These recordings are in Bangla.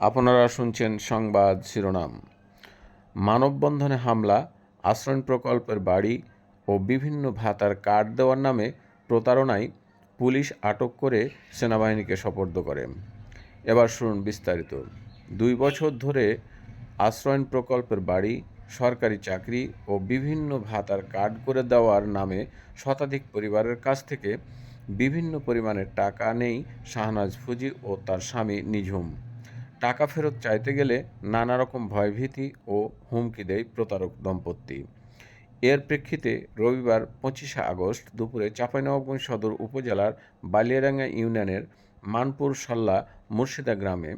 আপনারা শুনছেন সংবাদ শিরোনাম। মানববন্ধনে হামলা, আশ্রয়ণ প্রকল্পের বাড়ি ও বিভিন্ন ভাতার কার্ড দেওয়ার নামে প্রতারণায় পুলিশ আটক করে সেনাবাহিনীকে সোপর্দ করে। এবার শুনুন বিস্তারিত। দুই বছর ধরে আশ্রয়ণ প্রকল্পের বাড়ি, সরকারি চাকরি ও বিভিন্ন ভাতার কার্ড করে দেওয়ার নামে শতাধিক পরিবারের কাছ থেকে বিভিন্ন পরিমাণের টাকা নেই শাহনাজ ফুজি ও তার স্বামী নিঝুম। টাকা ফেরত চাইতে গেলে নানা রকম ভয়ভীতি ও হুমকি দেয় প্রতারক দম্পতি। এর প্রেক্ষিতে রবিবার পঁচিশে আগস্ট দুপুরে চাঁপাইনবাবগঞ্জ সদর উপজেলার বালিয়ারাঙ্গা ইউনিয়নের মানপুর সল্লা মুর্শিদা গ্রামে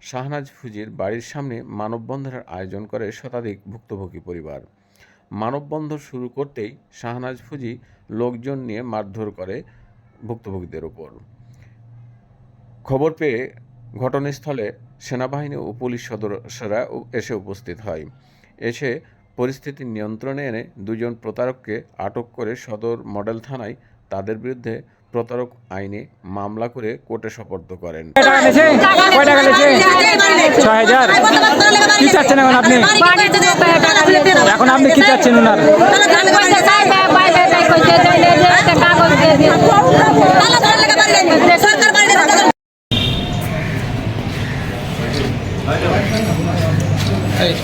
শাহনাজ ফুজির বাড়ির সামনে মানববন্ধনের আয়োজন করে শতাধিক ভুক্তভোগী পরিবার। মানববন্ধন শুরু করতেই শাহনাজ ফুজি লোকজন নিয়ে মারধর করে ভুক্তভোগীদের ওপর। খবর পেয়ে ঘটনাস্থলে সেনাবাহিনী ও পুলিশ সদস্যরা এসে উপস্থিত হয়। এসে পরিস্থিতি নিয়ন্ত্রণে এনে দুজন প্রতারককে আটক করে সদর মডেল থানায় তাদের বিরুদ্ধে প্রতারক আইনে মামলা করে কোর্টে সোপর্দ করেন। কি চাচ্ছেন আপনি? এখন আপনি কি চাচ্ছেন ওনার? Hey.